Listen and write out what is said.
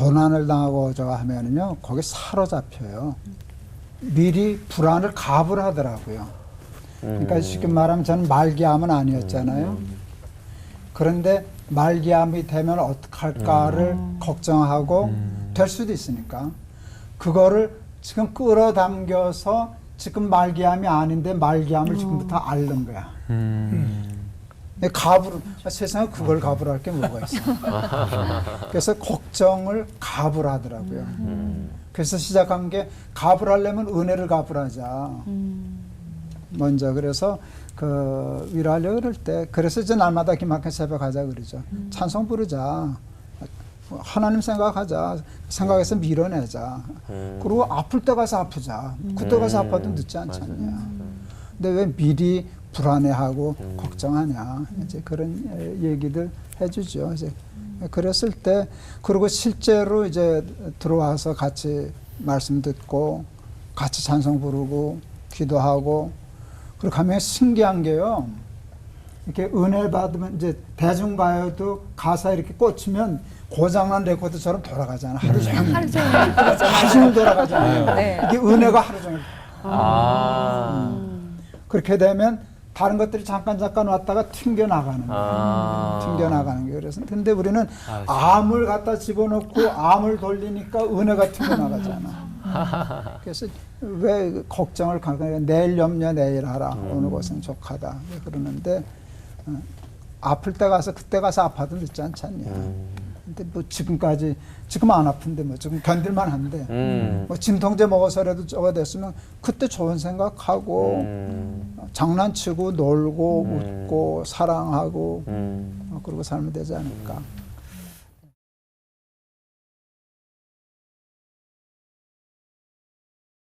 고난을 당하고 저 하면은요 거기 사로잡혀요. 미리 불안을 갑을 하더라고요. 그러니까 쉽게 말하면 저는 말기암은 아니었잖아요. 그런데 말기암이 되면 어떡할까를 걱정하고 될 수도 있으니까 그거를 지금 끌어당겨서 지금 말기암이 아닌데 말기암을 지금부터 앓는 거야. 근데 갑을 세상에 그걸 갑을 할게 뭐가 있어? 그래서 걱정을 갑을 하더라고요. 그래서 시작한 게 갑을 하려면 은혜를 갑을 하자. 먼저 그래서 그 위로하려 그럴 때 그래서 이제 날마다 기막힌 새벽 하자 그러죠. 찬송 부르자. 하나님 생각하자. 생각해서 밀어내자. 그리고 아플 때 가서 아프자. 그때 가서 아파도 늦지 않잖냐. 근데 왜 미리 불안해하고 걱정하냐. 이제 그런 에, 얘기들 해주죠. 이제 그랬을 때 그리고 실제로 이제 들어와서 같이 말씀 듣고 같이 찬송 부르고 기도하고 그렇게 하면 신기한 게요. 이렇게 은혜 받으면 이제 대중가요도 가사 이렇게 꽂히면 고장난 레코드처럼 돌아가잖아. 하루 종일. 하루 종일 하루 종일 돌아가잖아요. 네. 이게 은혜가 하루 종일. 아. 그렇게 되면 다른 것들이 잠깐 잠깐 왔다가 튕겨 나가는 거예요. 아. 튕겨 나가는 거예요. 그래서 근데 우리는 아, 암을 갖다 집어넣고 암을 돌리니까 은혜가 튕겨 나가잖아. 그래서 왜 걱정을 가고 내일 염려 내일 하라 어느 것은 족하다 왜 그러는데 어, 아플 때 가서 그때 가서 아파도 늦지 않냐. 근 데뭐 지금까지 지금 안 아픈데 뭐 지금 견딜만 한데 음. 뭐 진통제 먹어서라도 저거 됐으면 그때 좋은 생각하고 음. 장난치고 놀고 음. 웃고 사랑하고 음. 어, 그러고 살면 되지 않을까.